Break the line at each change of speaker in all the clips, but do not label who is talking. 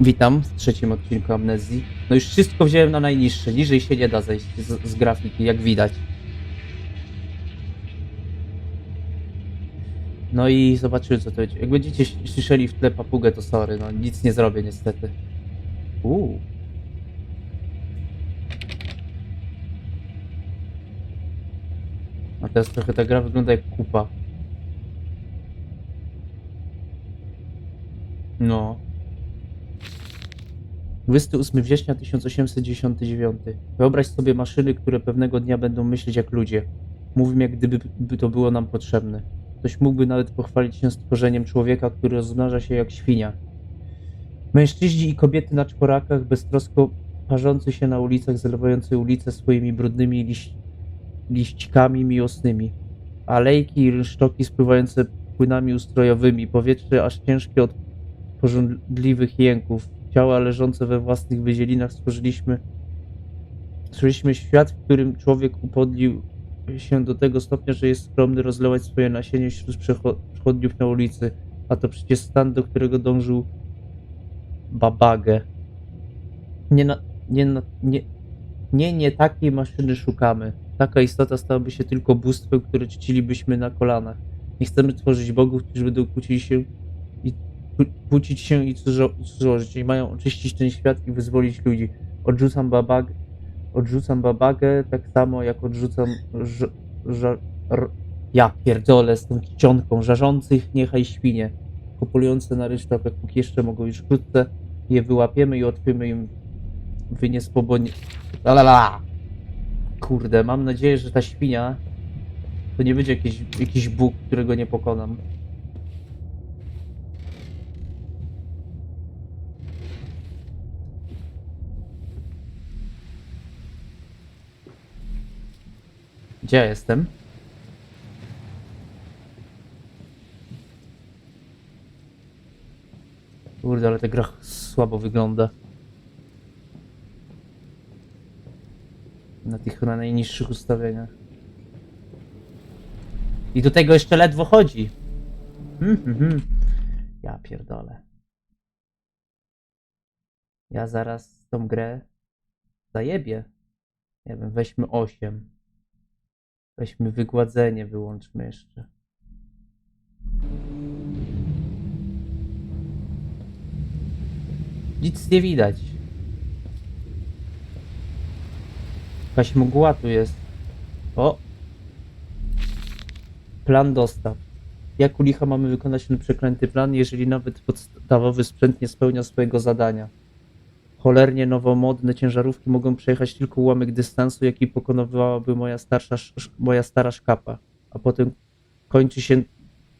Witam w trzecim odcinku Amnezji. No już wszystko wziąłem na najniższe, niżej się nie da zejść z, z grafiki, jak widać. No i zobaczymy co to będzie. Jak będziecie słyszeli w tle papugę, to sorry, no nic nie zrobię niestety. Uuu. A teraz trochę ta gra wygląda jak kupa. No. 28 września 1899. Wyobraź sobie maszyny, które pewnego dnia będą myśleć jak ludzie. Mówimy, jak gdyby by to było nam potrzebne. Ktoś mógłby nawet pochwalić się stworzeniem człowieka, który rozmnaża się jak świnia. Mężczyźni i kobiety na czworakach, beztrosko parzący się na ulicach, zalewający ulice swoimi brudnymi liś... liścikami miłosnymi. Alejki i rynsztoki spływające płynami ustrojowymi, powietrze aż ciężkie od pożądliwych jęków. Ciała leżące we własnych wydzielinach stworzyliśmy, stworzyliśmy świat, w którym człowiek upodlił się do tego stopnia, że jest skromny rozlewać swoje nasienie wśród przecho- przechodniów na ulicy, a to przecież stan, do którego dążył Babagę. Nie, na, nie, na, nie, nie, nie takiej maszyny szukamy. Taka istota stałaby się tylko bóstwem, które czcilibyśmy na kolanach. Nie chcemy tworzyć bogów, którzy będą kłócili się kłócić się i cudzo- cudzołożyć. I mają oczyścić ten świat i wyzwolić ludzi. Odrzucam babagę, odrzucam babagę tak samo jak odrzucam ż, ża- r, ja pierdolę z tą czcionką żarzących niechaj świnie kopulujące na rynsztokach póki jeszcze mogą już wkrótce je wyłapiemy i otwiemy im wy niespobonie la la la kurde mam nadzieję, że ta świnia to nie będzie jakiś, jakiś bóg, którego nie pokonam Gdzie ja jestem? Kurde, ale ta gra słabo wygląda. Na tych na najniższych ustawieniach. I do tego jeszcze ledwo chodzi. Hmm, hmm, hmm. Ja pierdolę. Ja zaraz tą grę zajebię. Nie wiem, weźmy 8. Weźmy wygładzenie, wyłączmy jeszcze. Nic nie widać. Jakaś mgła tu jest. O! Plan dostaw. Jak u licha mamy wykonać ten przeklęty plan, jeżeli nawet podstawowy sprzęt nie spełnia swojego zadania? Cholernie nowomodne ciężarówki mogą przejechać tylko ułamek dystansu, jaki pokonywałaby moja, starsza, sz- moja stara szkapa. A potem kończy się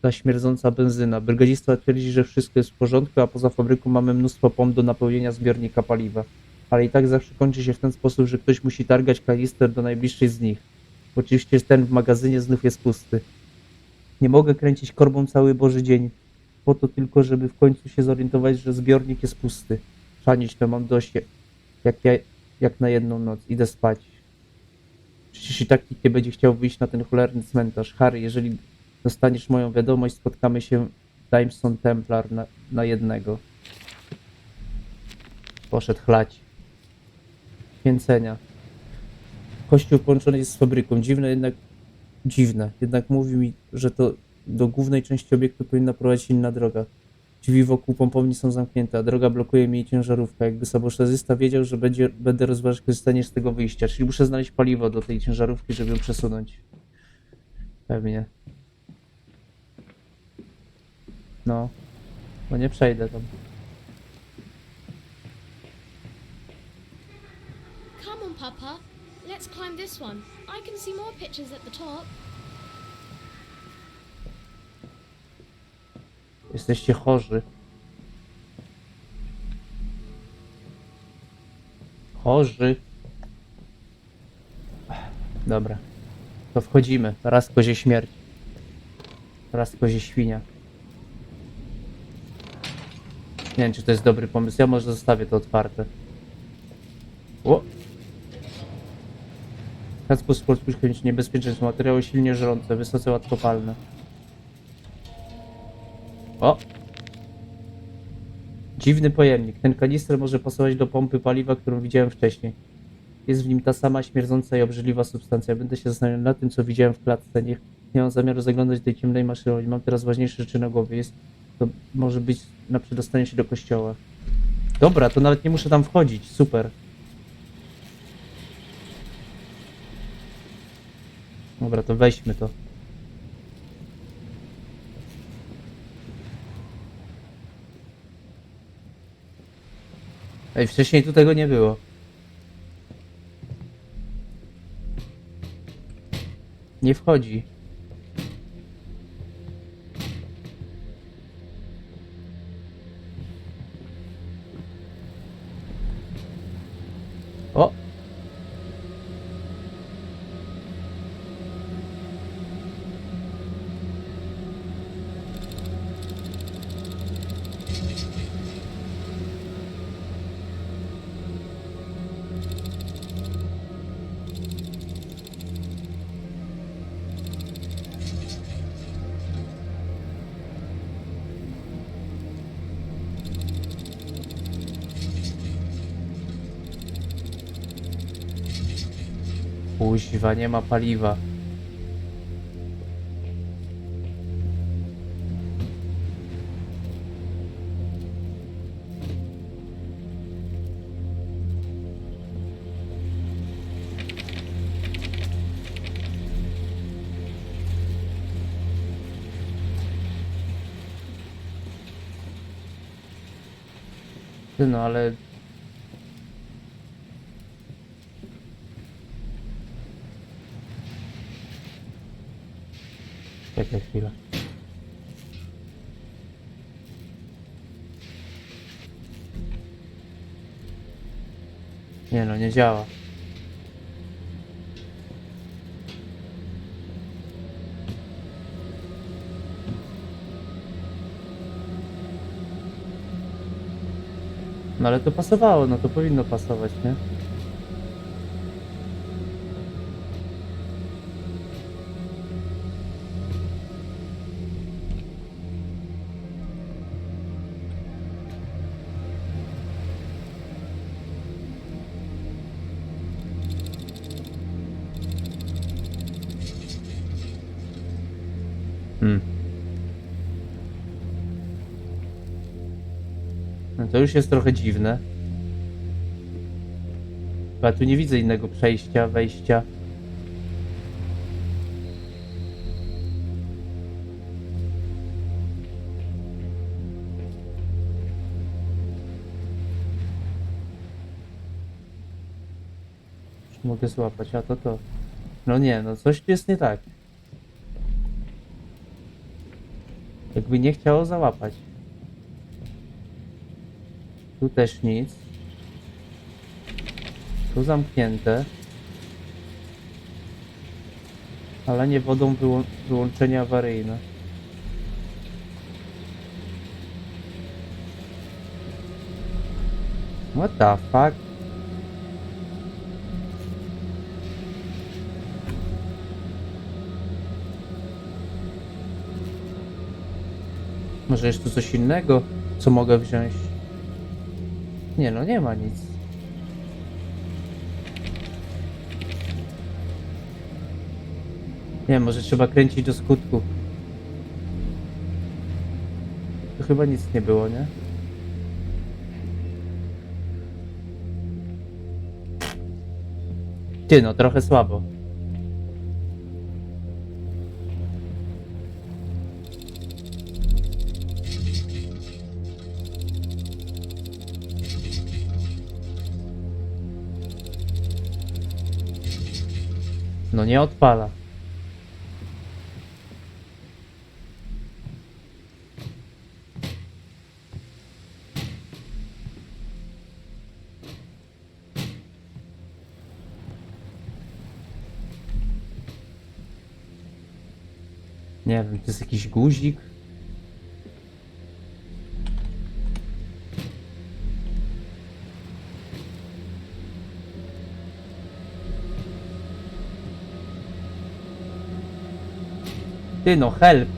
ta śmierdząca benzyna. Brygadzista twierdzi, że wszystko jest w porządku, a poza fabryką mamy mnóstwo pomp do napełnienia zbiornika paliwa. Ale i tak zawsze kończy się w ten sposób, że ktoś musi targać kanister do najbliższej z nich. Oczywiście ten w magazynie znów jest pusty. Nie mogę kręcić korbą cały Boży dzień. Po to tylko, żeby w końcu się zorientować, że zbiornik jest pusty. Szanić to mam dość, jak ja, jak na jedną noc. Idę spać. Przecież i tak nikt nie będzie chciał wyjść na ten cholerny cmentarz. Harry, jeżeli dostaniesz moją wiadomość, spotkamy się w Dimestone Templar na, na jednego. Poszedł chlać. Święcenia. Kościół połączony jest z fabryką. Dziwne jednak... Dziwne. Jednak mówi mi, że to do głównej części obiektu powinna prowadzić inna droga. Drzwi wokół pompowni są zamknięte, a droga blokuje mi jej ciężarówka. Jakby sabotażysta wiedział, że będzie, będę rozważać korzystanie z tego wyjścia. Czyli muszę znaleźć paliwo do tej ciężarówki, żeby ją przesunąć. Pewnie. No. No nie przejdę tam.
Come on, Papa. Let's climb this one. I can see more pictures at the top.
Jesteście chorzy. Chorzy. Dobra. To wchodzimy. Raz kozie śmierć. Raz kozie świnia. Nie wiem, czy to jest dobry pomysł. Ja może zostawię to otwarte. O! Sport koniecznie niebezpieczeństwo. Materiały silnie żrące, wysoce łatwopalne. O! Dziwny pojemnik. Ten kanister może pasować do pompy paliwa, którą widziałem wcześniej. Jest w nim ta sama śmierdząca i obrzydliwa substancja. Będę się zastanawiał nad tym, co widziałem w klatce. Nie, nie mam zamiaru zaglądać do tej ciemnej maszyny. Mam teraz ważniejsze rzeczy na głowie. Jest, to może być na przedostanie się do kościoła. Dobra, to nawet nie muszę tam wchodzić. Super. Dobra, to weźmy to. Ej, wcześniej tu tego nie było. Nie wchodzi. Kuźwa, nie ma paliwa. No, ale Czekaj chwilę. Nie no, nie działa. No ale to pasowało, no to powinno pasować, nie? Już jest trochę dziwne. Ja tu nie widzę innego przejścia, wejścia. Mogę złapać, a to to. No nie, no coś tu jest nie tak. Jakby nie chciało załapać. Tu też nic. Tu zamknięte. Ale nie wodą wyłą wyłączenie awaryjne. What the fuck? Może jest tu coś innego, co mogę wziąć? Nie no, nie ma nic. Nie, może trzeba kręcić do skutku. To chyba nic nie było, nie? Ty, no trochę słabo. No nie odpala. Nie wiem, to jest jakiś guzik. Ty no, help.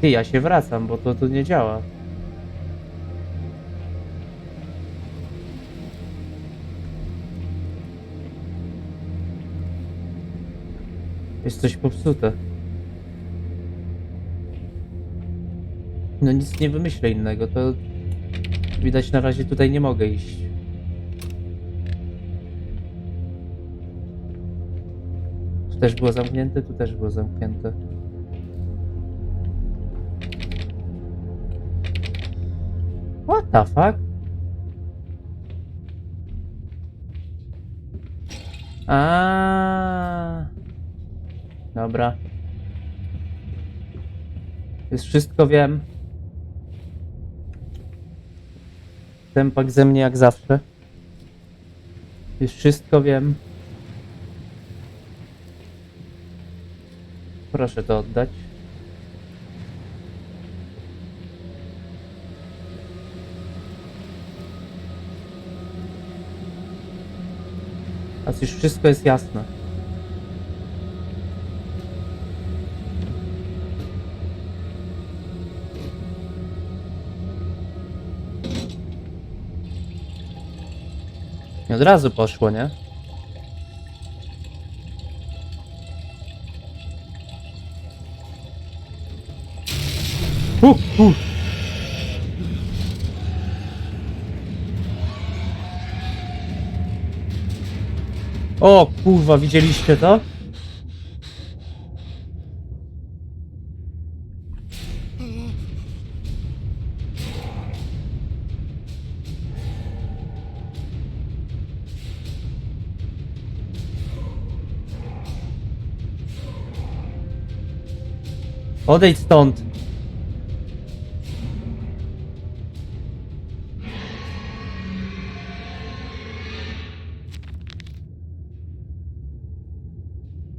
Ty, ja się wracam, bo to tu nie działa. Jest coś popsute. No nic nie wymyślę innego, to widać na razie tutaj nie mogę iść. Tu też było zamknięte, tu też było zamknięte. What the fuck? A. Dobra. Już wszystko wiem. Tempak ze mnie jak zawsze. Już wszystko wiem. Proszę to oddać. A już wszystko jest jasne. I od razu poszło, nie? Uh, uh. O kurwa, widzieliście to? Odejdź stąd.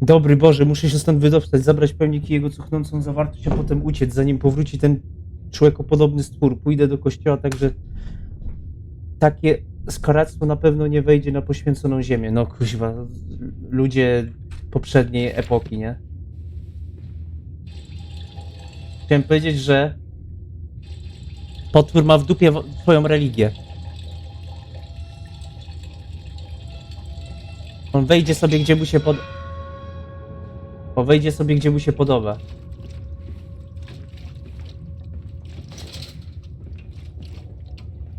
Dobry Boże, muszę się stąd wydostać, zabrać pełnik i jego cuchnącą zawartość, a potem uciec, zanim powróci ten człowiekopodobny stwór. Pójdę do kościoła, także takie skaractwo na pewno nie wejdzie na poświęconą ziemię. No kuźwa, ludzie poprzedniej epoki, nie? Chciałem powiedzieć, że potwór ma w dupie wo- twoją religię. On wejdzie sobie gdzie mu się pod... O, wejdzie sobie gdzie mu się podoba.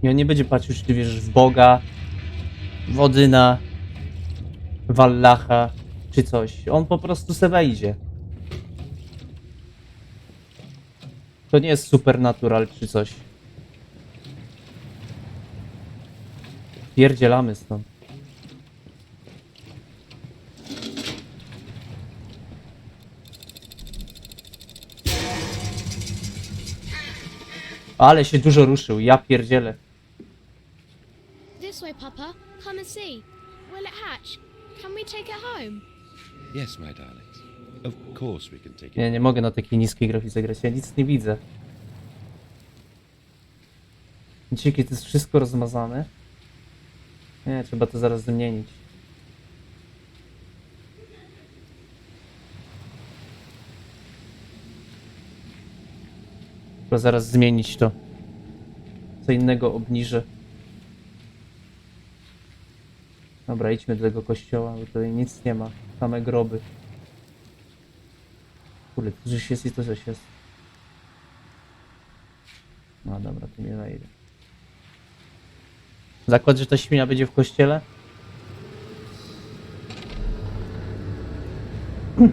I on nie będzie patrzył, czy ty wierzysz w Boga, w Odyna, w Allaha, czy coś. On po prostu se wejdzie. To nie jest supernatural czy coś. Pierdzielamy stąd. Ale się dużo ruszył, ja pierdzielę.
This way, Papa. Come and see. Will it hatch? Can we take it home?
Yes, my darlings.
Nie, nie mogę na takiej niskiej grafice grać, ja nic nie widzę. Jakie to jest wszystko rozmazane? Nie, trzeba to zaraz zmienić. Trzeba zaraz zmienić to. Co innego obniżę. Dobra, idźmy do tego kościoła, bo tutaj nic nie ma. Same groby. Kurde, tu coś jest i to coś jest. No dobra, tu nie wejdę. Zakład, że ta świnia będzie w kościele?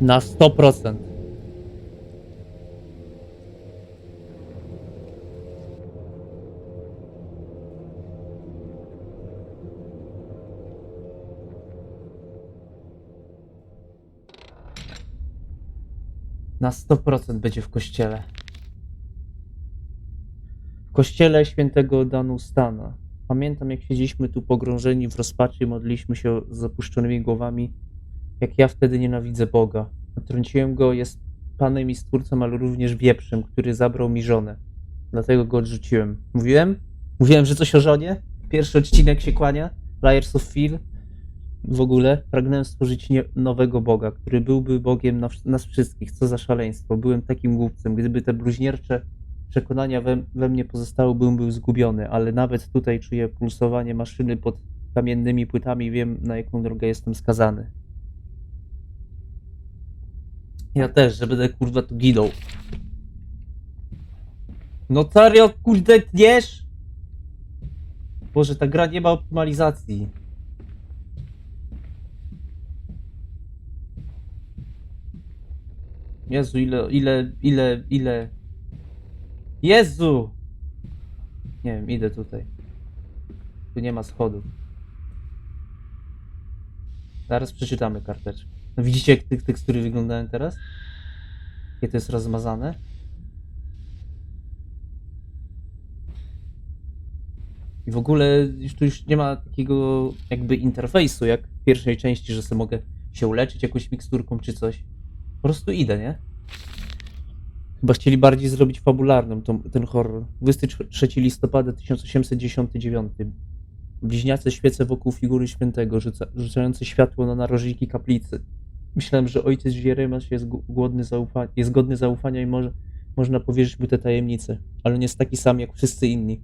Na 100%. Na 100% będzie w kościele. W kościele świętego Danustana. Pamiętam, jak siedzieliśmy tu pogrążeni w rozpaczy i modliliśmy się z zapuszczonymi głowami, jak ja wtedy nienawidzę Boga. Natrąciłem go, jest Panem i Stwórcą, ale również wieprzem, który zabrał mi żonę. Dlatego go odrzuciłem. Mówiłem? Mówiłem, że coś o żonie? Pierwszy odcinek się kłania. Liars of Phil. W ogóle pragnąłem stworzyć nie, nowego Boga, który byłby Bogiem na, wsz- nas wszystkich. Co za szaleństwo. Byłem takim głupcem. Gdyby te bluźniercze przekonania we, we mnie pozostały, bym był zgubiony, ale nawet tutaj czuję pulsowanie maszyny pod kamiennymi płytami wiem, na jaką drogę jestem skazany. Ja też, że będę kurwa tu ginął. No kurde, tniesz? Boże, ta gra nie ma optymalizacji. Jezu, ile, ile, ile, ile... Jezu! Nie wiem, idę tutaj. Tu nie ma schodów. Zaraz przeczytamy karteczkę. No widzicie, jak tekstury wyglądają teraz? Jakie to jest rozmazane? I w ogóle już tu już nie ma takiego jakby interfejsu jak w pierwszej części, że sobie mogę się uleczyć jakąś miksturką czy coś. Po prostu idę, nie? Chyba chcieli bardziej zrobić fabularnym tą, ten horror. 23 listopada 1899. Bliźniace świece wokół figury świętego, rzuca, rzucające światło na narożniki kaplicy. Myślałem, że ojciec Jeremiasz jest głodny zaufa- jest godny zaufania i może, można powierzyć mu te tajemnice, ale nie jest taki sam jak wszyscy inni.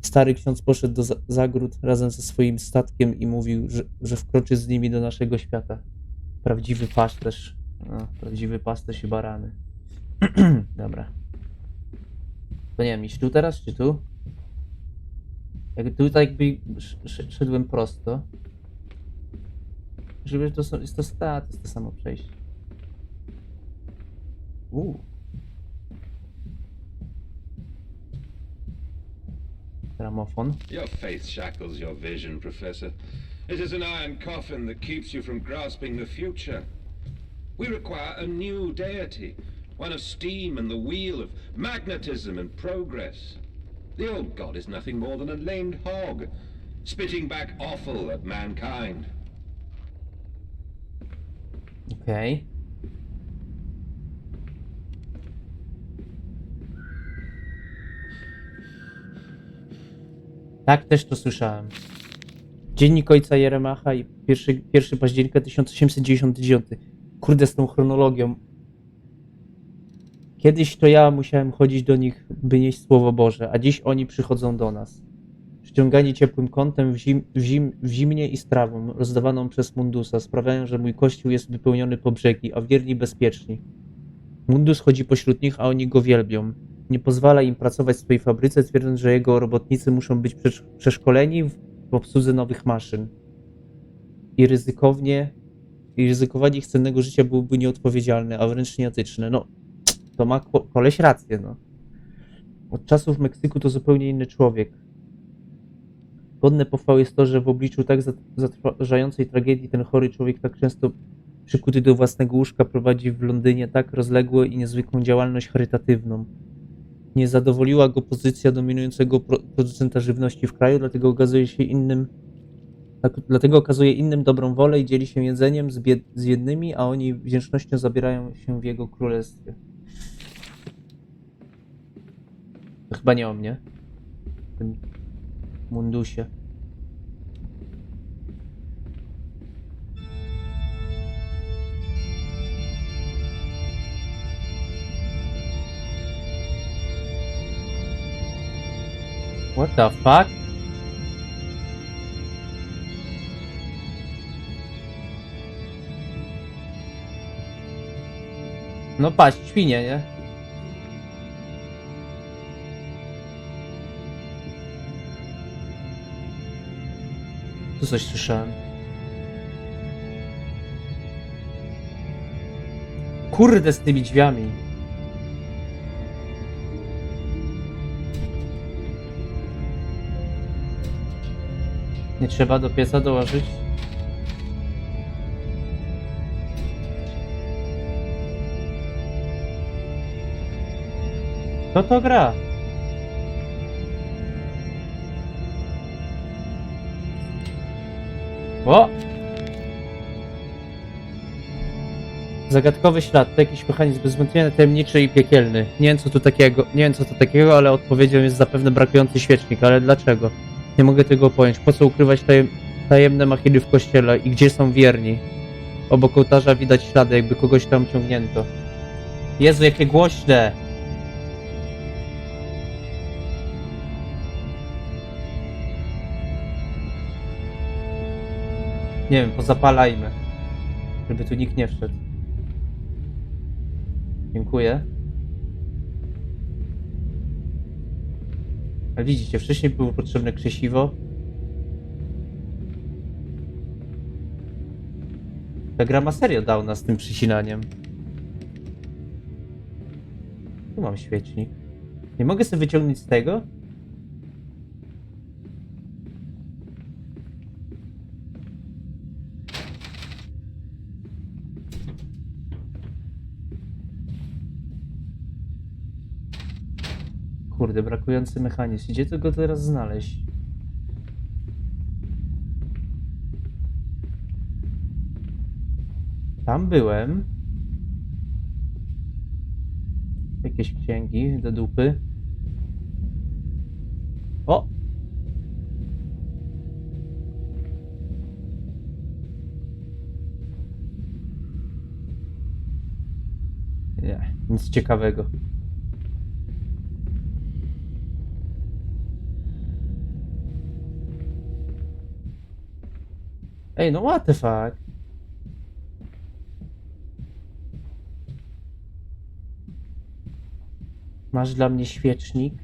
Stary ksiądz poszedł do za- zagród razem ze swoim statkiem i mówił, że, że wkroczy z nimi do naszego świata. Prawdziwy pasterz. No, prawdziwy pasterz i barany. Dobra. To nie wiem, iść tu teraz, czy tu? Jak tutaj jakby sz- sz- szedłem prosto. Żeby to są, jest to, sta- to jest to samo przejście. Uuu. Gramofon.
Your faith shackles your vision, Professor. It is an iron coffin that keeps you from grasping the future. We require a new deity, one of steam and the wheel, of magnetism and progress. The old god is nothing more than a lamed hog, spitting back offal at mankind.
Okej. Tak, też to słyszałem. Dziennik ojca Jeremacha i 1, 1 października 1899. Kurde, z tą chronologią. Kiedyś to ja musiałem chodzić do nich, by nieść Słowo Boże, a dziś oni przychodzą do nas. Przyciągani ciepłym kątem w, zim, w, zim, w zimnie i strawą, rozdawaną przez Mundusa, sprawiają, że mój kościół jest wypełniony po brzegi, a wierni bezpieczni. Mundus chodzi pośród nich, a oni go wielbią. Nie pozwala im pracować w swojej fabryce, twierdząc, że jego robotnicy muszą być przesz- przeszkoleni w obsłudze nowych maszyn. I ryzykownie, i ryzykowanie ich cennego życia byłoby nieodpowiedzialne, a wręcz nieetyczne. No, to ma ko- koleś rację, no. Od czasów Meksyku to zupełnie inny człowiek. Godne pochwały jest to, że w obliczu tak zat- zatrważającej tragedii ten chory człowiek tak często przykuty do własnego łóżka prowadzi w Londynie tak rozległą i niezwykłą działalność charytatywną. Nie zadowoliła go pozycja dominującego pro- producenta żywności w kraju, dlatego okazuje się innym tak, dlatego okazuje innym dobrą wolę i dzieli się jedzeniem z, bied- z jednymi, a oni wdzięcznością zabierają się w jego królestwie. To chyba nie o mnie. W tym mundusie. What the fuck? No patrz, świnie, nie? Tu coś słyszałem. Kurde z tymi drzwiami. Nie trzeba do pieca dołożyć? Kto to gra? O! Zagadkowy ślad, to jakiś mechanizm bezwątpienie tajemniczy i piekielny. Nie wiem co tu takiego, nie wiem co to takiego, ale odpowiedzią jest zapewne brakujący świecznik, ale dlaczego? Nie mogę tego pojąć. Po co ukrywać tajem, Tajemne machiny w kościele i gdzie są wierni. Obok ołtarza widać ślady, jakby kogoś tam ciągnięto. Jezu, jakie głośne! Nie wiem, pozapalajmy. Żeby tu nikt nie wszedł. Dziękuję. Ale widzicie, wcześniej było potrzebne krzesiwo. Ta gra ma serio dał nas tym przycinaniem. Tu mam świecznik. Nie mogę sobie wyciągnąć z tego? Kurde, brakujący mechanizm. Gdzie to go teraz znaleźć? Tam byłem. Jakieś księgi do dupy. O! Nie, nic ciekawego. Ej, no what the fuck? Masz dla mnie świecznik?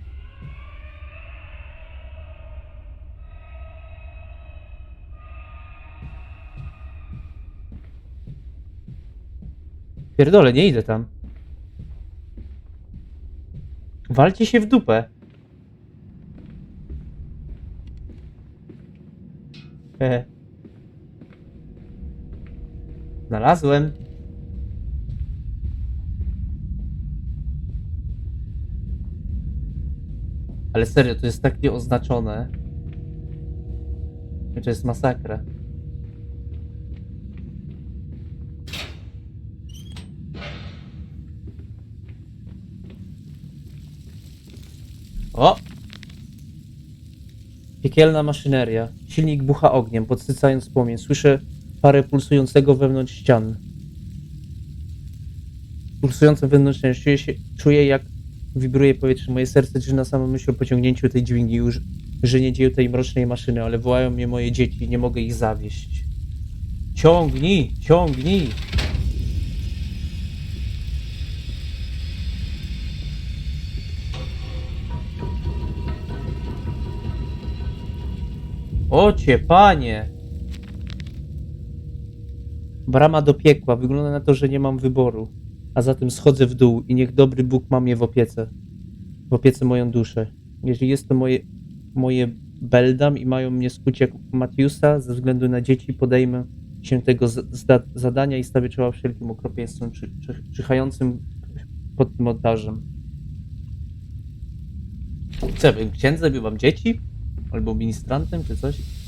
Pierdolę, nie idę tam. Walcie się w dupę. Hehe. Znalazłem. Ale serio, to jest tak nieoznaczone. To jest masakra. O! Piekielna maszyneria. Silnik bucha ogniem, podsycając płomień. Słyszę parę pulsującego wewnątrz ścian. Pulsujące wewnątrz ścian. Czuję, się, czuję jak wibruje powietrze. Moje serce drży na samą myśl o pociągnięciu tej dźwigni, już że nie dzieje tej mrocznej maszyny, ale wołają mnie moje dzieci nie mogę ich zawieść. Ciągnij, ciągnij! Ocie, panie! Brama do piekła. Wygląda na to, że nie mam wyboru. A zatem schodzę w dół i niech dobry Bóg ma mnie w opiece. W opiece moją duszę. Jeżeli jest to moje, moje beldam i mają mnie skuć jak Matiusa, ze względu na dzieci podejmę się tego zda- zadania i stawię czoła wszelkim okropieństwom czy, czy, czyhającym pod tym ołtarzem. Co, księdzem, byłam dzieci? Albo ministrantem, czy coś?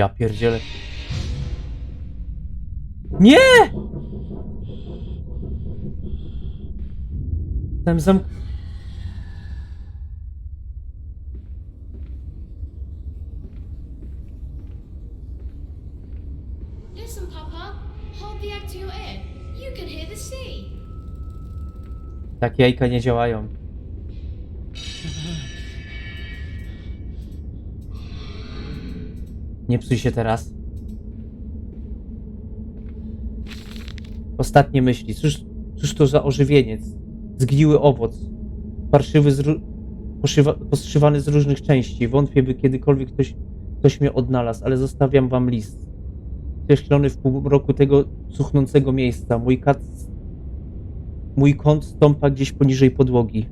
Ja pierdzielę. Nie! Tam zam...
Listen, Papa. Hold the egg to your ear. You can hear the sea.
Takie jajka nie działają. Nie psuj się teraz. Ostatnie myśli. Cóż, cóż to za ożywieniec? Zgniły owoc. Parszywy, z, poszywa, postrzywany z różnych części. Wątpię, by kiedykolwiek ktoś, ktoś mnie odnalazł, ale zostawiam wam list. Skreślony w półmroku tego cuchnącego miejsca. Mój kat Mój kąt stąpa gdzieś poniżej podłogi.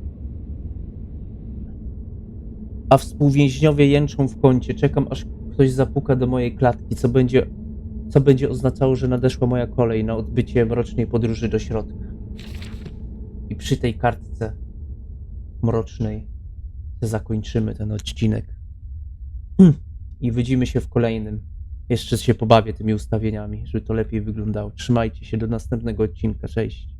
A współwięźniowie jęczą w kącie. Czekam, aż ktoś zapuka do mojej klatki, co będzie, co będzie oznaczało, że nadeszła moja kolej na odbycie mrocznej podróży do środka. I przy tej kartce mrocznej zakończymy ten odcinek. Hmm. I widzimy się w kolejnym. Jeszcze się pobawię tymi ustawieniami, żeby to lepiej wyglądało. Trzymajcie się do następnego odcinka. Cześć.